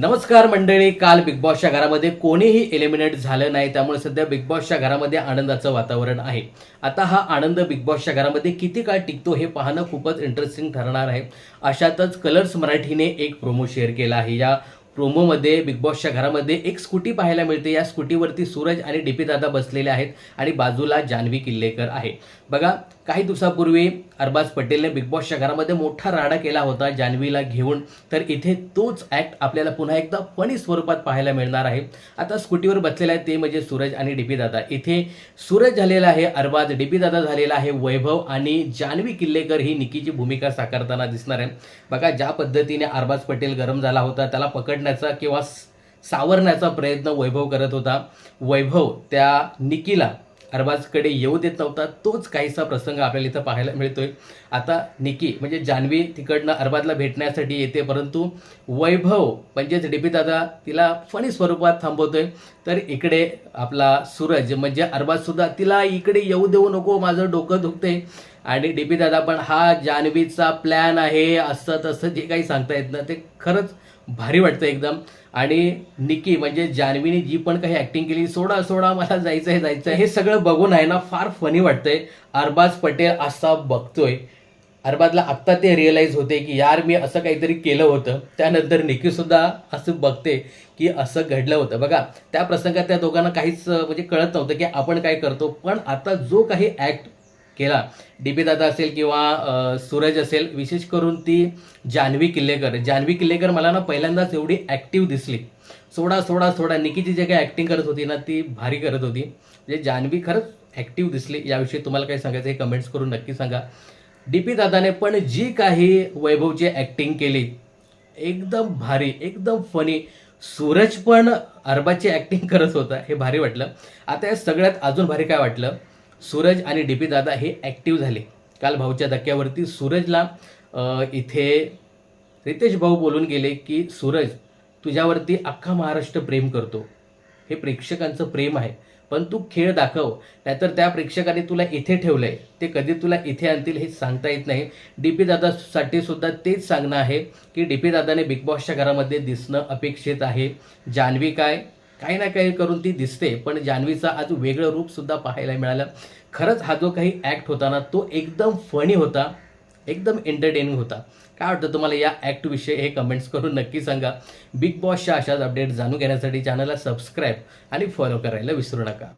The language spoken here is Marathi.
नमस्कार मंडळी काल बिग बॉसच्या घरामध्ये कोणीही एलिमिनेट झालं नाही त्यामुळे सध्या बिग बॉसच्या घरामध्ये आनंदाचं वातावरण आहे. आता हा आनंद बिग बॉसच्या घरामध्ये किती काळ टिकतो हे पाहणं खूपच इंटरेस्टिंग ठरणार आहे. अशातच कलर्स मराठीने एक प्रोमो शेअर केला आहे. या प्रोमोमध्ये बिग बॉसच्या घरामध्ये एक स्कूटी पाहायला मिळते. या स्कूटीवरती सूरज आणि डीपी दादा बसलेले आहेत आणि बाजूला जान्हवी किल्लेकर आहे. बघा काही दिवसापूर्वी अरबाज पटेलने बिग बॉसच्या घरामध्ये मोठा राडा केला होता जान्हवीला घेऊन. तर इथे तोच ॲक्ट आपल्याला पुन्हा एकदा फनी स्वरूपात पाहायला मिळणार आहे. आता स्कूटीवर बसलेला आहे ते म्हणजे सूरज आणि डीपी दादा. इथे सूरज झालेला आहे अरबाज डीपी दादा झालेला आहे वैभव आणि जान्हवी किल्लेकर ही निकीची भूमिका साकारताना दिसणार आहे. बघा ज्या पद्धतीने अरबाज पटेल गरम झाला होता त्याला पकडण्याचा किंवा सावरण्याचा प्रयत्न वैभव करत होता. वैभव त्या निकीला अरबाजकडे येऊ देत नव्हता. तोच काहीसा प्रसंग आपल्याला इथं पाहायला मिळतोय. आता निकी म्हणजे जान्हवी तिकडनं अरबाजला भेटण्यासाठी येते परंतु वैभव म्हणजेच डिपीदादा तिला फणी स्वरूपात थांबवतोय. तर इकडे आपला सूरज म्हणजे अरबाजसुद्धा तिला इकडे येऊ देऊ नको माझं डोकं दुखतंय. आणि डी पी दादा पण हा जान्हवीचा प्लॅन आहे असं तसं जे काही सांगता येत ना ते खरंच भारी वाटतं एकदम. आणि निकी म्हणजे जान्हवीने जी पण काही ऍक्टिंग केली सोडा सोडा मला जायचं आहे जायचं आहे हे सगळं बघून आहे ना फार फनी वाटतंय. अरबाज पटेल असा बघतोय. अरबाजला आत्ता ते रिअलाईज होते की यार मी असं काहीतरी केलं होतं. त्यानंतर निकीसुद्धा असं बघते की असं घडलं होतं. बघा त्या प्रसंगात त्या दोघांना काहीच म्हणजे कळत नव्हतं की आपण काय करतो. पण आता जो काही ऍक्ट केला. डी पी दादा असेल किंवा सूरज असेल विशेष करून ती जान्हवी किल्लेकर. जान्हवी किल्लेकर मला ना पहिल्यांदाच एवढी ॲक्टिव्ह दिसली. सोडा सोडा सोडा. निकीची जे काही ॲक्टिंग करत होती ना ती भारी करत होती. म्हणजे जान्हवी खरंच ॲक्टिव्ह दिसली. याविषयी तुम्हाला काही सांगायचं हे कमेंट्स करून नक्की सांगा. डी पी दादाने पण जी काही वैभवची ॲक्टिंग केली एकदम भारी एकदम फनी सूरज पण अरबाची ॲक्टिंग करत होता हे भारी वाटलं. आता या सगळ्यात अजून भारी काय वाटलं? सूरज आणि डी पी दादा हे ॲक्टिव्ह झाले. काल भाऊच्या धक्क्यावरती सूरजला इथे रितेश भाऊ बोलून गेले की सूरज तुझ्यावरती अख्खा महाराष्ट्र प्रेम करतो. हे प्रेक्षकांचं प्रेम आहे. पण तू खेळ दाखव. नाहीतर त्या प्रेक्षकाने तुला इथे ठेवलंय. ते कधी तुला इथे आणतील हे सांगता येत नाही. डी पी दादासाठी सुद्धा तेच सांगणं आहे की डी पी दादाने बिग बॉसच्या घरामध्ये दिसणं अपेक्षित आहे. जान्हवी काय? काही ना काही करून ती दिसते पण जान्हवीचा आज वेगळं रूप सुद्धा पाहायला मिळालं. खरंच हा जो काही ॲक्ट होता ना तो एकदम फनी होता एकदम एंटरटेनिंग होता. काय वाटतं तुम्हाला या ॲक्टविषयी हे कमेंट्स करून नक्की सांगा. बिग बॉसच्या अशाच अपडेट जाणून घेण्यासाठी चॅनलला सबस्क्राईब आणि फॉलो करायला विसरू नका.